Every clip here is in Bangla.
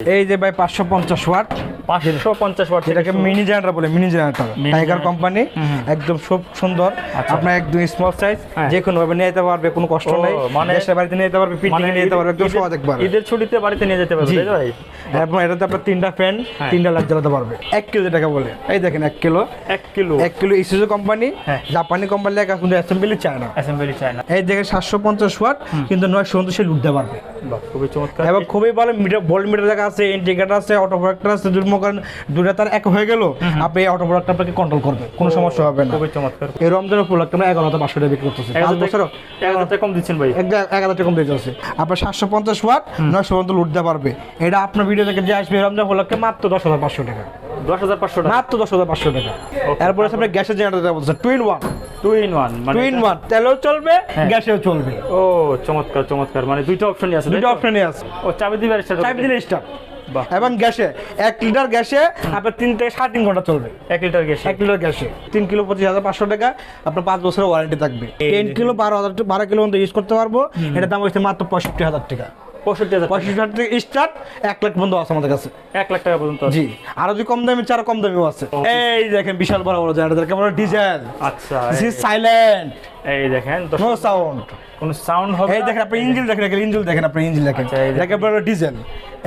এই যে ভাই পাঁচশো পঞ্চাশ ওয়াট। পাঁচশো পঞ্চাশ ওয়াট যেটাকে মিনি জেনারেটর বলে মিনি জেনারেটর টাইগার কোম্পানি একদম খুব সুন্দর। আচ্ছা। আপনার একদম স্মল সাইজ হ্যাঁ। যে কোনো ভাবে নিয়ে যেতে পারবে কোনো কষ্ট নেই। মানে- দেশের বাড়িতে নিয়ে যেতে পারবে পিটিং নিয়ে যেতে পারবে একদম সহজ একবার। ঈদের ছুটিতে বাড়িতে নিয়ে যেতে পারবে তাই ভাই? এবং এটাতে আপনার তিনটা ফ্যান হ্যাঁ। তিনটা লাইট জ্বালাতে পারবে। এক কিলো যেটাকে বলে। এই দেখেন এক কিলো এক কিলো এক কিলো ইসুজু কোম্পানি। জাপানি কোম্পানি লেখা কিন্তু অ্যাসেম্বলি চায় না। অ্যাসেম্বলি চায় না। এই দেখেন সাতশো পঞ্চাশ ওয়াট কিন্তু নয় সে লুটতে পারবে খুবই চমৎকার। এবং খুবই ভালো মিটার ভোল্ট মিটার আছে ইন্ডিকেটার আছে অটো প্রোডাক্টর আছে মনে করেন দুটা তার এক হয়ে গেল আপনি এই অটো প্রোডাক্ট আপনাকে কন্ট্রোল করবে কোনো সমস্যা হবে না। খুবই চমৎকার। এই রমজান উপলক্ষে আমরা এগারো হাজার পাঁচশো টাকা বিক্রি করতেছি। পাঁচ বছর এক হাজার কম দিচ্ছেন ভাই। এক হাজার কম দিয়ে যাচ্ছে আপনার সাতশো পঞ্চাশ ওয়াট নয়শো পর্যন্ত লুটতে পারবে। এটা আপনার ভিডিও থেকে যে আসবে রমজান উপলক্ষে মাত্র দশ হাজার পাঁচশো টাকা। দশ হাজার পাঁচশো টাকা। মাত্র দশ হাজার পাঁচশো টাকা। এরপরে আপনার গ্যাসের জেনারেটর বলছে two in one two in one তেলেও চলবে হ্যাঁ। গ্যাসেও চলবে। ও চমৎকার চমৎকার। মানে দুইটা অপশনই আছে দুটো অপশনই আছে। ও চাবি দিবে চাবি দিলে স্টার্ট এবং গ্যাসে এক লিটার গ্যাসে আপনার তিন থেকে সাড়ে তিন ঘণ্টা চলবে। এক লিটার গ্যাস? এক লিটার গ্যাসে। তিন কিলো পঁচিশ হাজার পাঁচশো টাকা আপনার পাঁচ বছরের ওয়ারেন্টি থাকবে। টেন কিলো বারো হাজার বারো কিলো মতো ইউজ করতে পারব। এটার দাম হচ্ছে মাত্র পঁয়ষট্টি হাজার টাকা। পঁয়ষট্টি হাজার পঁয়ষট্টি হাজার টাকা স্টার্ট এক লাখ পর্যন্ত আছে আমাদের কাছে। এক লাখ টাকা পর্যন্ত জি। আরও যদি কম দামি চার কম দামিও আছে। এই দেখেন বিশাল বড় বড় জেনারেটর কেমন ডিজেল আচ্ছা দিস ইজ এই- সাইলেন্ট এই দেখেন নো সাউন্ড কোনো সাউন্ড হবে এই দেখেন আপনি ইঞ্জিল দেখেন ইঞ্জিল দেখেন আপনি আচ্ছা, দেখেন। দেখেন ডিজেল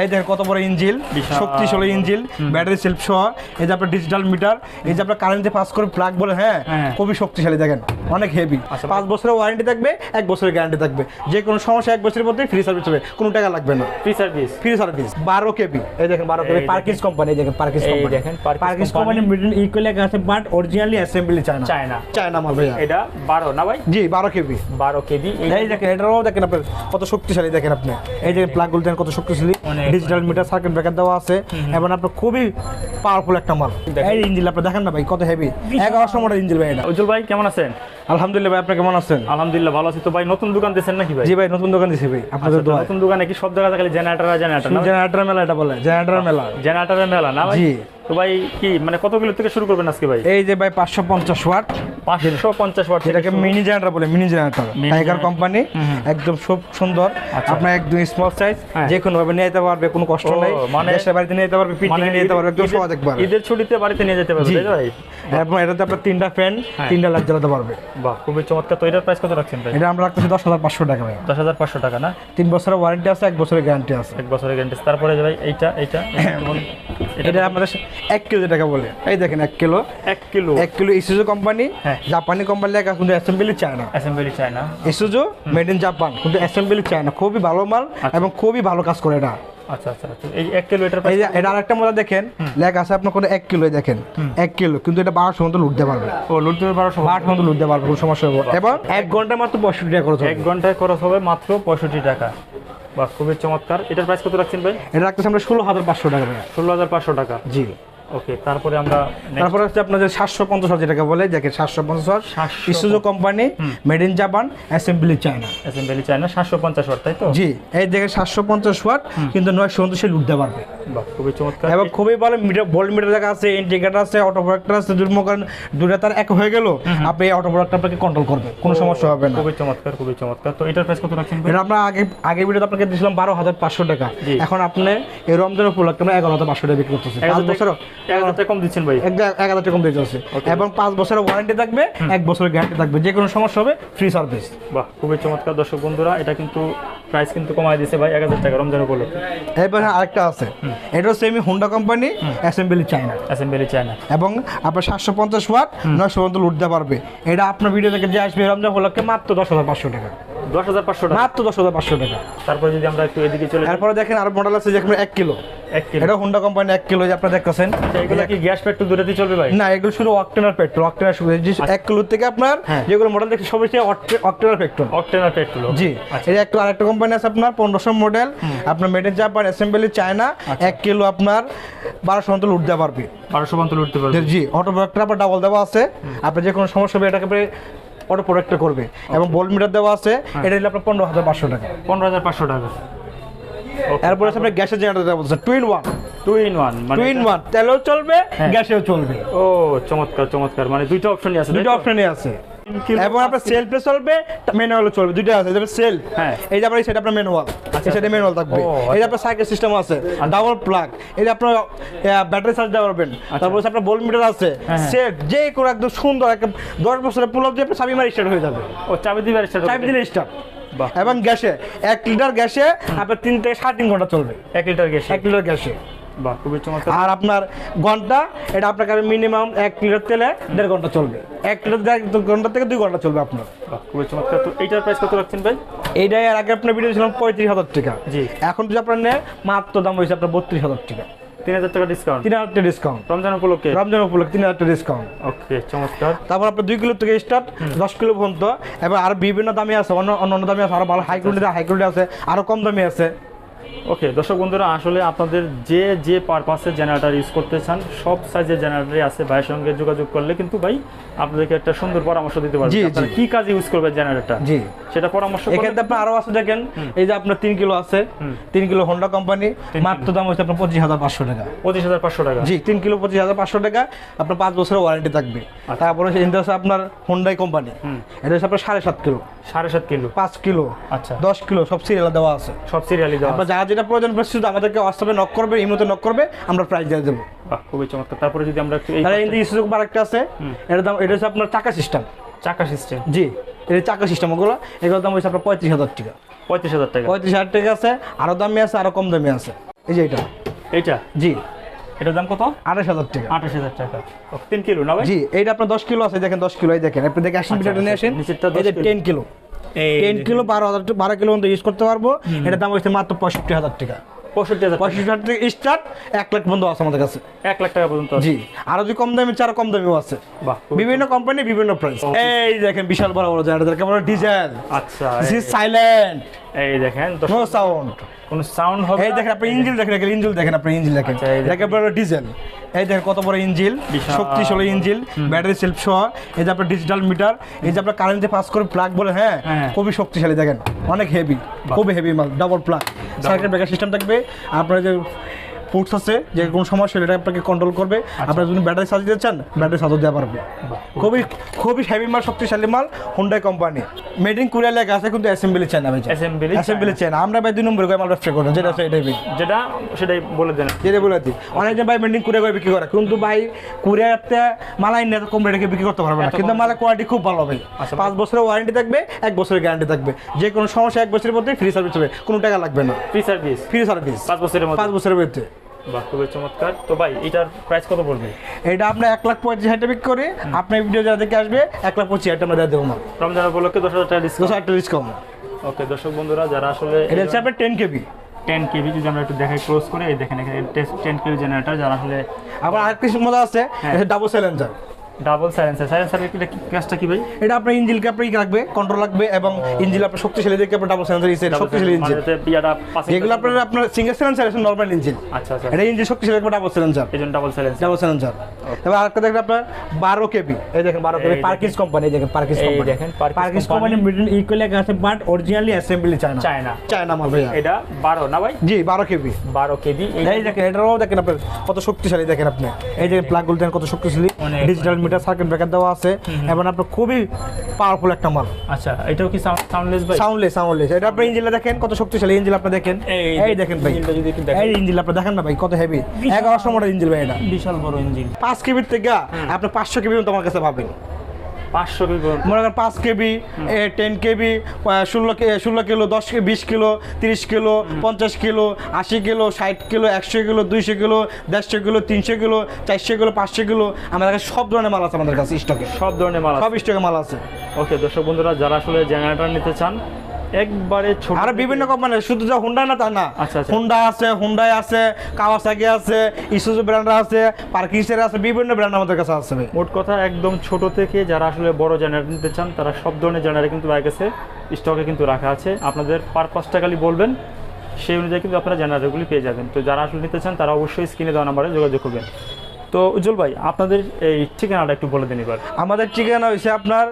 এই দেখেন কত বড় ইঞ্জিল। শক্তিশালী ইঞ্জিল ব্যাটারি সেলফ সহ। এই যে আপনার ডিজিটাল মিটার এই যে আপনার কারেন্টে পাস করে প্লাগ বলে হ্যাঁ হ্যাঁ। খুবই শক্তিশালী দেখেন অনেক হেভি আচ্ছা। পাঁচ বছরের ওয়ারেন্টি থাকবে এক বছরের গ্যারান্টি থাকবে। যে কোনো সমস্যা এক বছরের মধ্যে ফ্রি সার্ভিস হবে কোনো টাকা লাগবে না। ফ্রি সার্ভিস ফ্রি সার্ভিস বারো কেবি এই দেখেন বারো কেবি পার্কিস কোম্পানি দেখেন পার্কিস কোম্পানি দেখেন, পার্কিস কোম্পানি মিডল ইকুয়াল আছে but originally assembly China China China মাল ভাইয়া। এটা বারো না ভাই? জি বারো কেবি বারো কেজি এই দেখেন এটাও দেখেন আপনি কত শক্তিশালী দেখেন আপনি। এই যে প্লাগগুলো দেখেন কত শক্তিশালী। ডিজিটাল মিটার সার্কিট ব্রেকার দেওয়া আছে। এবং আপনার খুবই পাওয়ারফুল একটা মাল। এই ইঞ্জিন আপনি দেখেন না ভাই কত হেভি এগারোশো মোটর ইঞ্জিন ভাই এটা। উজ্জ্বল ভাই কেমন আছেন? আলহামদুলিল্লাহ ভাই আপনি কেমন আছেন? আলহামদুলিল্লাহ ভালো আছি। তো ভাই নতুন দোকান দিয়েছেন নাকি ভাই? জি ভাই নতুন দোকান দিয়েছি ভাই আপনাদের দোকান নতুন দোকানে কি সব জায়গায় খালি জেনারেটর জেনারেটর জেনারেটর মেলা এটা বলে জেনারেটর মেলা। জেনারেটর মেলা না ভাই? জি। তো ভাই কি মানে কত কিলো থেকে শুরু করবেন আজকে ভাই? এই যে ভাই পাঁচশো পঞ্চাশ ওয়াট। পাঁচশো পঞ্চাশ ওয়াট থেকে যেটাকে মিনি জেনারেটর বলে মিনি জেনারেটর টাইগার কোম্পানি একদম খুব সুন্দর। আচ্ছা। আপনার একদম স্মল সাইজ হ্যাঁ। যে কোনো ভাবে নিয়ে যেতে পারবে কোনো কষ্ট নেই। মানে- দেশের বাড়িতে নিয়ে যেতে পারবে পিটিং মানে নিয়ে যেতে পারবে একদম সহজ একবার। ঈদের ছুটিতে বাড়িতে নিয়ে যেতে পারবে ভাই? এবং এটাতে আপনার তিনটা ফ্যান। তিনটা লাইট জ্বালাতে পারবে। বাহ খুবই চমৎকার। তো এটার প্রাইস কত রাখছেন ভাই? এটা আমরা রাখতেছি দশ হাজার পাঁচশো টাকা ভাই। দশ হাজার পাঁচশো টাকা না? তিন বছরের ওয়ারেন্টি আছে এক বছরের গ্যারান্টি আছে। এক বছরের গ্যারান্টি তারপরে ভাই এইটা এইটা এটা আমাদের এক কিলো যেটাকে বলে। এই দেখেন এক কিলো। এক কিলো। এক কিলো ইসুজু কোম্পানি। জাপানি কোম্পানি লেখা কিন্তু assembly China assembly China Isuzu made in Japan কিন্তু অ্যাসেম্বলি চায় না খুবই ভালো মাল এবং খুবই ভালো কাজ করে এটা। আচ্ছা আচ্ছা আচ্ছা। এই এক কিলো এটার এই প্রাইস যে এটা আরেকটা মজা দেখেন। লেখা আছে আপনার কোনো এক কিলো দেখেন। এক কিলো কিন্তু এটা বারোশো মতো লুটতে পারবে। ও লুটতে বারোশো বারোশো মতো লুটতে পারবে কোনো সমস্যা হবে না। এক ঘণ্টা মাত্র পঁয়ষট্টি টাকা খরচ এক ঘন্টায় খরচ হবে মাত্র পঁয়ষট্টি টাকা। বাহ খুবই চমৎকার। এটার প্রাইস কত রাখছেন ভাই? এটা রাখতেছে আমরা ষোলো হাজার পাঁচশো টাকা ষোলো হাজার পাঁচশো টাকা। জি। ওকে তারপরে আমরা তারপরে হচ্ছে আপনাদের সাতশো পঞ্চাশ হাজার যেটাকে বলে দেখেন সাতশো পঞ্চাশ হাজার 750 company made in Japan assembly China assembly China সাতশো পঞ্চাশ ওয়াট তাই তো? জি এই দেখেন সাতশো পঞ্চাশ ওয়াট কিন্তু নয় সন্ধ্যে সে লুটতে পারবে। খুবই চমৎকার। এবং খুবই ভালো মিটার ভোল্ট মিটার দেখা আছে ইন্ডিকেটার আছে অটো প্রোডাক্টর আছে মনে দুটা তার এক হয়ে গেল আপনি এই অটো প্রোডাক্ট আপনাকে কন্ট্রোল করবে কোনো সমস্যা হবে না। খুবই চমৎকার খুবই চমৎকার। তো এটার প্রাইস কত রাখছেন এটা আমরা আগে আগে ভিডিওতে আপনাকে দিয়েছিলাম বারো হাজার পাঁচশো টাকা। এখন আপনি এই রমজান উপলক্ষে আমরা এগারো হাজার পাঁচশো টাকা বিক্রি করতেছি। পাঁচ বছর এক হাজার টাকা কম দিচ্ছেন ভাই? এক এক হাজার টাকা কম দিতে হচ্ছে। এবং পাঁচ বছরের ওয়ারেন্টি থাকবে এক বছরের গ্যারান্টি থাকবে যে কোনো সমস্যা হবে ফ্রি সার্ভিস বাহ খুবই চমৎকার দর্শক বন্ধুরা এটা কিন্তু প্রাইস কিন্তু কমায় দিয়েছে ভাই এক হাজার টাকা রমজান উপলক্ষে। এরপরে আরেকটা আছে। এটাও semi Honda company assembly China assembly China এবং আপনার সাতশো পঞ্চাশ ওয়াট নয়শো পর্যন্ত লুটতে পারবে। এটা আপনার ভিডিও থেকে যে আসবে রমজান উপলক্ষে মাত্র দশ হাজার পাঁচশো টাকা। দশ হাজার পাঁচশো টাকা। মাত্র দশ হাজার পাঁচশো টাকা। তারপরে যদি আমরা একটু এদিকে চলে যাই, এরপরে দেখেন আরও মডেল আছে এক কিলো। এক কিলো। এটা হুন্ডা কোম্পানি এক কিলো যে আপনারা দেখতেছেন। এগুলো কি গ্যাস পেট্রোল দুটাতেই চলবে ভাই? না এগুলো শুধু অক্টেনার পেট্রোল অক্টেনার শুধু। এক কিলো থেকে আপনার হ্যাঁ। যেগুলো মডেল দেখছি সবই অক্টেনার পেট্রোল অকটেন আর পেট্রোল জি। আচ্ছা। একটা আরেকটা কোম্পানি আছে আপনার পনেরোশো মডেল আপনার made in Japan assembly China আচ্ছা। এক কিলো আপনার বারোশো মতো উঠতে পারবে। বারোশো উঠতে পারবে। জি অটো প্রোডাক্টটা আপনার ডাবল দেওয়া আছে। আপনার যে কোনো সমস্যা হবে এটাকে প্রোডাক্ট প্রোডাক্টটা করবে এবং বল মিটার দেওয়া আছে হ্যাঁ। এটা হলে আপনার পনেরো হাজার পাঁচশো টাকা। পনেরো হাজার পাঁচশো টাকা। এরপরে আছে আপনার গ্যাসের জেনারেটর দেওয়া বলছে twin one two in one two twin one তেলেও চলবে হ্যাঁ। গ্যাসেও চলবে। ও চমৎকার চমৎকার মানে দুইটা অপশনই আছে দুইটা অপশনই আছে। এবং আপনার সেলফে চলবে ম্যানুয়ালও চলবে দুইটা আছে সেলফ হ্যাঁ। এই যে আপনার সেটা আপনার ম্যানুয়াল আচ্ছা। সেটা ম্যানুয়াল থাকবে। এই যে আপনার সাইকেল সিস্টেম আছে ডাবল প্লাগ এই যে আপনার ব্যাটারি চার্জ দেওয়া পারবেন তারপর আপনার ভোল্ট মিটার আছে আচ্ছা। সেট যে কোনো একদম সুন্দর একটা দশ বছরের পুল দিয়ে চাবি মারি স্টার্ট হয়ে যাবে। ও চাবি দিবার স্টার্ট চাবি দিলে স্টার্ট এবং গ্যাসে এক লিটার গ্যাসে আপনার তিন থেকে সাড়ে তিন ঘণ্টা চলবে। এক লিটার গ্যাস। এক লিটার গ্যাসে। বাহ খুবই চমৎকার। আর আপনার ঘণ্টা এটা আপনার কাছে মিনিমাম এক লিটার তেলে দেড় ঘণ্টা চলবে। এক লিটার দেড় ঘণ্টা থেকে দুই ঘণ্টা চলবে আপনার। খুবই চমৎকার। তো এইটার প্রাইস কত রাখছেন ভাই? এইটাই আর আগে আপনার ভিডিও ছিলাম পঁয়ত্রিশ হাজার টাকা। জি। এখন যদি আপনার নেয় মাত্র দাম হয়েছে আপনার বত্রিশ হাজার টাকা। তিন হাজার টাকা ডিসকাউন্ট তিন হাজার টাকা ডিসকাউন্ট রমজান উপলক্ষে? রমজান উপলক্ষে তিন হাজার টাকা ডিসকাউন্ট ওকে চমৎকার। তারপর আপনার দুই কিলো থেকে স্টার্ট দশ কিলো পর্যন্ত। এবার আরও বিভিন্ন দামি আছে অন্য অন্য অন্য দামি আছে আরও ভালো হাই কোয়ালিটি হাই কোয়ালিটি আছে আরও কম দামি আছে। ওকে দর্শক বন্ধুরা আসলে আপনাদের যে যে পারপাসে জেনারেটার ইউজ করতে চান সব সাইজের জেনারেটরই আছে ভাইয়ের সঙ্গে যোগাযোগ করলে কিন্তু ভাই আপনাদেরকে একটা সুন্দর পরামর্শ দিতে পারবে। আপনারা কি কাজে ইউজ করবে জেনারেটর জি। সেটা পরামর্শ এখানে আপনার আরও আছে দেখেন এই যে আপনার তিন কিলো আছে তিন কিলো হোন্ডা কোম্পানি মাত্র দাম হচ্ছে আপনার পঁচিশ হাজার পাঁচশো টাকা। পঁচিশ হাজার পাঁচশো টাকা। জি তিন কিলো পঁচিশ হাজার পাঁচশো টাকা আপনার পাঁচ বছরের ওয়ারেন্টি থাকবে। তারপরে এটা হচ্ছে আপনার হোন্ডাই কোম্পানি এটা হচ্ছে আপনার সাড়ে সাত কিলো। সাড়ে সাত কিলো। পাঁচ কিলো। আচ্ছা। দশ কিলো সব সিরিয়াল দেওয়া আছে। সব সিরিয়ালি দেওয়া আপনার যারা যেটা প্রয়োজন শুধু আমাদেরকে হোয়াটসঅ্যাপে নক করবে ইমোতে নক করবে আমরা প্রাইস দিয়ে দেবো। খুবই চমৎকার। তারপরে যদি আমরা একটু এই আছে। এটার দাম এটা হচ্ছে আপনার চাকা সিস্টেম চাকা সিস্টেম জি এটা চাকা সিস্টেম ওগুলো এগুলোর দাম হচ্ছে আপনার পঁয়ত্রিশ হাজার টাকা। পঁয়ত্রিশ হাজার টাকা। পঁয়ত্রিশ হাজার টাকা আছে আরও দামি আছে আরও কম দামি আছে। এই যে এটা। এইটা? জি। এটার দাম কত? আঠাশ হাজার টাকা। আঠাশ হাজার টাকা। তিন কিলো না ভাই? জি এইটা আপনার দশ কিলো আছে দেখেন দশ কিলো এই দেখেন আপনি দেখে আসেন আচ্ছা, ভিডিওটা নিয়ে আচ্ছা, আসেন। নিচেরটা এই যে 10 kilo. Ten kilo ten kilo বারো হাজার বারো কিলো মতো ইউজ করতে পারব। এটার দাম হচ্ছে মাত্র পঁয়ষট্টি হাজার টাকা। পঁয়ষট্টি হাজার পঁয়ষট্টি হাজার টাকা স্টার্ট এক লাখ বন্ধু আছে আমাদের কাছে। এক লাখ টাকা পর্যন্ত জি আরও যদি কম দামি চার কম দামেও আছে। বাহ বিভিন্ন কোম্পানি বিভিন্ন প্রাইস এই দেখেন বিশাল বড় বড় কেমন ডিজেল আচ্ছা সাইলেন্ট এই দেখেন নো সাউন্ড কোনো সাউন্ড হবে এই দেখেন আপনি ইঞ্জিল দেখেন ইঞ্জিন দেখেন আপনি ইঞ্জিল দেখেন। আচ্ছা, দেখেন। দেখেন। ডিজেল এই দেখেন কত বড় ইঞ্জিল শক্তিশালী ইঞ্জিল ব্যাটারি সেলফ সহ। এই যে আপনার ডিজিটাল মিটার এই যে আপনার কারেন্টে পাস করে প্লাগ বলে হ্যাঁ হ্যাঁ। খুবই শক্তিশালী দেখেন। অনেক হেভি খুবই হেভি মাল double plug circuit breaker system থাকবে। আপনার যে পুটস আছে যে কোনো সমস্যা এটা আপনাকে কন্ট্রোল করবে। আচ্ছা। আপনার যদি ব্যাটারি চার্জ দিতে চান ব্যাটারি চার্জও দেওয়া পারবে। খুবই খুবই হেভি মাল শক্তিশালী মাল Hyundai company made in Korea লেখা আছে কিন্তু অ্যাসেম্বলি চায় না ভাই Assembly অ্যাসেম্বলি চায় না আমরা ভাই দুই নম্বর করে মাল ব্যবসা করি যেটা আছে এটাই যেটা সেটাই বলে দেন। যেটা বলে দিই। অনেকজন ভাই মেন্ডিং কুরিয়া করে বিক্রি করে। কিন্তু ভাই কুরিয়াতে নিয়ে এত কম রেটে বিক্রি করতে পারবে না। কিন্তু মালের কোয়ালিটি খুব ভালো ভাই। আচ্ছা, পাঁচ বছরের ওয়ারেন্টি থাকবে এক বছরের গ্যারান্টি থাকবে। যে কোনো সমস্যা এক বছরের মধ্যে ফ্রি সার্ভিস হবে। কোনো টাকা লাগবে না। ফ্রি সার্ভিস ফ্রি সার্ভিস পাঁচ বছরের মধ্যে। পাঁচ বছরের মধ্যে। বাহ খুবই চমৎকার। তো ভাই এটার প্রাইস কত পড়বে? এটা আপনার এক লাখ পঁয়ত্রিশ হাজার টাকা করে। আপনার ভিডিও যারা দেখে আসবে এক লাখ পঁচিশ হাজার টাকা আমরা দিয়ে দেবো রমজান উপলক্ষে দশ হাজার টাকা দশ ডিসকাউন্ট হাজার টাকা ডিসকাউন্ট ওকে দর্শক বন্ধুরা যারা আসলে এটা হচ্ছে আপনার টেন কেবি টেন কেবি যদি আমরা একটু দেখাই ক্লোজ করে এই দেখেন এখানে টেন কেবি জেনারেটর যারা আসলে আবার আর কিছু মজা আছে। Double silencer double silencer silencer কাজটা কি ভাই? এটা আপনার ইঞ্জিনকে আপনার ই রাখবে কন্ট্রোল রাখবে এবং ইঞ্জিন আপনার শক্তিশালী দেখে আপনার ডাবল সাইলেন্সার ইসে শক্তিশালী ইঞ্জিন মানে যেগুলো আপনার আপনার সিঙ্গেল সিলেন্সার আছে নর্মাল ইঞ্জিন আচ্ছা আচ্ছা। এটা ইঞ্জিন শক্তিশালী ডাবল সিলেন্সার এই জন্য ডাবল সাইলেন্সার ডাবল সিলেন্সার এবার আরেকটা দেখেন আপনার বারো কেবি। এই দেখেন বারো কেবি পার্কিস কোম্পানি দেখেন। পার্কিস কোম্পানি দেখেন, পার্কিস কোম্পানি মিডল ইকুয়াল আছে but originally assembly China না আমার ভাইয়া। এটা বারো না ভাই? জি বারো কেবি। বারো কেবি এই দেখেন এটাও দেখেন আপনার কত শক্তিশালী দেখেন আপনি। এই যে প্লাগগুলো দেখেন কত শক্তিশালী। ডিজিটাল মিটার সার্কিট ব্রেকার দেওয়া আছে এবং আপনার খুবই পাওয়ারফুল একটা মাল। আচ্ছা এটাও কি সাউন্ডলেস ভাই সাউন্ডলেস সাউন্ডলেস এটা আপনি ইঞ্জিনটা দেখেন কত শক্তিশালী ইঞ্জিন আপনি দেখেন। এই দেখেন ভাই। ইঞ্জিনটা যদি দেখেন। এই ইঞ্জিন আপনি দেখেন না ভাই কত হেভি এগারোশো মোটর ইঞ্জিন ভাই এটা। বিশাল বড় ইঞ্জিন পাঁচ কেবির থেকে আপনি পাঁচশো কেবি তোমার কাছে পাবেন। কেবি মনে করেন পাঁচ কেবি টেন কেবি ষোলো ষোলো কিলো দশ কে- বিশ কিলো তিরিশ কিলো পঞ্চাশ কিলো আশি কিলো ষাট কিলো একশো কিলো দুইশো কিলো দেড়শো কিলো তিনশো কিলো চারশো কিলো পাঁচশো কিলো আমাদের কাছে সব ধরনের মাল আছে আমাদের কাছে স্টকে সব ধরনের মাল সব স্টকে মাল আছে। ওকে দর্শক বন্ধুরা যারা আসলে জেনারেটর নিতে চান একবারে ছোট আরও বিভিন্ন কোম্পানি শুধু যে হুন্ডা না তা না। আচ্ছা, আচ্ছা। হুন্ডা আছে হুন্ডাই আছে কাওয়াসাকি আছে ইসুজু ব্র্যান্ড আছে পার্কিংসের আছে বিভিন্ন ব্র্যান্ড আমাদের কাছে আছে মোট কথা একদম ছোট থেকে যারা আসলে বড় জেনারেটর নিতে চান তারা সব ধরনের জেনারেটর কিন্তু বাইক আছে স্টকে কিন্তু রাখা আছে। আপনাদের পারপাসটা খালি বলবেন সেই অনুযায়ী কিন্তু আপনারা জেনারেটরগুলি পেয়ে যাবেন। তো যারা আসলে নিতে চান তারা অবশ্যই স্ক্রিনে দেওয়া নাম্বারে যোগাযোগ করবেন। তো উজ্জ্বল ভাই আপনাদের এই ঠিকানাটা একটু বলে দিন এবার। আমাদের ঠিকানা হয়েছে আপনার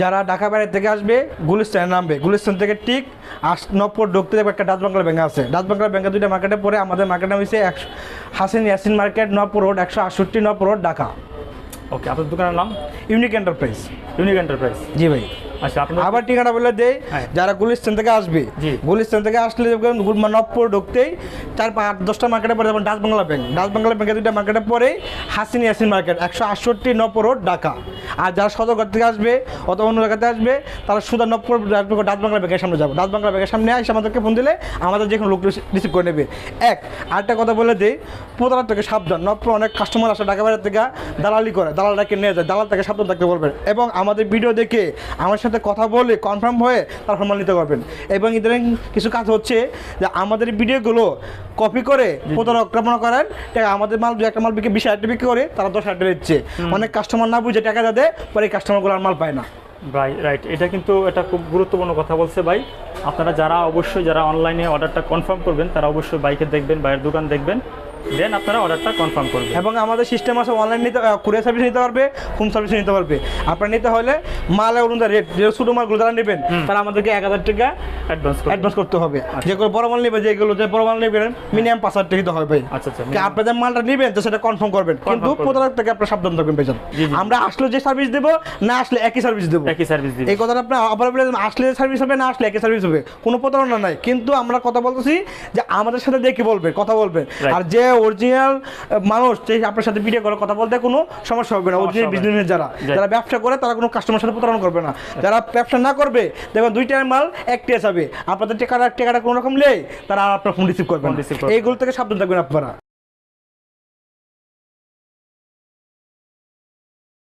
যারা ঢাকা বাইরে থেকে আসবে গুলিস্তানে নামবে। গুলিস্তান থেকে ঠিক আস নব্বই ঢুকতে যাবে একটা ডাচবাংলা ব্যাঙ্ক আছে। ডাচবাংলা ব্যাঙ্কের দুইটা মার্কেটে পরে আমাদের মার্কেটে হয়েছে একশো হাসিন ইয়াসিন মার্কেট নবপুর রোড একশো আটষট্টি নবপুর রোড ঢাকা। ওকে আপনার দোকানের নাম? ইউনিক এন্টারপ্রাইজ ইউনিক এন্টারপ্রাইজ জি ভাই। আবার ঠিকানা বলে দেয় হ্যাঁ। যারা গুলিস্তান থেকে আসবে। গুলিস্তান থেকে আসলে নবপুর ঢুকতেই চার পাঁচ আট দশটা মার্কেটে পরে যেমন Dutch Bangla bank Dutch Bangla ব্যাংকের দুইটা মার্কেটে পরে হাসিন ইয়াসিন মার্কেট একশো আটষট্টি নবপুর রোড ঢাকা। আর যারা সদরঘর থেকে আসবে অথবা অন্য জায়গাতে আসবে তারা সুদা নবপুর ডাচ বাংলা ব্যাংকের সামনে যাব। ডাচ বাংলা ব্যাংকের সামনে এসে আমাদেরকে ফোন দিলে আমাদের যে কোনো লোক রিসিভ করে নেবে। এক আরেকটা কথা বলে দিই প্রতারক থেকে সাবধান। নবপুর অনেক কাস্টমার আসে ঢাকা বাইরে থেকে দালালি করে দালালটাকে নিয়ে যায় দালাল থেকে সাবধান থাকতে বলবেন এবং আমাদের ভিডিও দেখে আমার সাথে কথা বলে কনফার্ম হয়ে তারপর মাল নিতে পারবেন। এবং ইদানিং কিছু কাজ হচ্ছে যে আমাদের ভিডিওগুলো কপি করে প্রতারক আক্রমণ করেন আমাদের মাল দু একটা মাল বিক্রি বিশ হাজার বিক্রি করে তারা দশ হাজার টাকা দিচ্ছে। অনেক কাস্টমার না বুঝে টাকা দেয় পরে এই কাস্টমারগুলো আর মাল পায় না। ভাই রাইট এটা কিন্তু এটা খুব গুরুত্বপূর্ণ কথা বলছে ভাই। আপনারা যারা অবশ্যই যারা অনলাইনে অর্ডারটা কনফার্ম করবেন তারা অবশ্যই বাইকে দেখবেন বাইরের দোকান দেখবেন। দেন আপনারা অর্ডারটা কনফার্ম করবেন। এবং আমাদের সিস্টেম আছে অনলাইন নিতে কুরিয়ার সার্ভিস নিতে পারবে হোম সার্ভিস নিতে পারবে। আপনার নিতে হলে মাল অনুযায়ী রেট যে ছোটো মালগুলো যারা নেবেন তারা আমাদেরকে এক হাজার টাকা অ্যাডভান্স অ্যাডভান্স করতে হবে। যেগুলো বড় মাল নেবে যেগুলো যে বড় মাল নেবেন মিনিমাম পাঁচ হাজার টাকা দিতে হবে আচ্ছা আচ্ছা আপনি যে মালটা নেবেন তো সেটা কনফার্ম করবেন। কিন্তু। প্রতারক থেকে আপনার সাবধান থাকবেন পেছন। আমরা আসলে যে সার্ভিস দেবো না আসলে একই সার্ভিস দেবো। একই সার্ভিস দিবেন এই কথাটা আপনার আবার বলে আসলে সার্ভিস হবে না আসলে একই সার্ভিস হবে। কোনো প্রতারণা নাই। কিন্তু আমরা কথা বলতেছি যে আমাদের সাথে দেখে বলবে কথা বলবে। আর যে অরিজিনাল মানুষ যে আপনার সাথে ভিডিও করে কথা বলতে কোনো সমস্যা হবে না। অরিজিনাল বিজনেস যারা যারা ব্যবসা করে তারা কোনো কাস্টমার সাথে প্রতারণা করবে না। যারা ব্যবসা না করবে দেখবেন দুইটার মাল একটি হবে আপনাদের টেকাটা টেকাটা কোনো রকম নেই তারা আপনার ফোন রিসিভ করবেন। এইগুলো থেকে সাবধান থাকবেন আপনারা।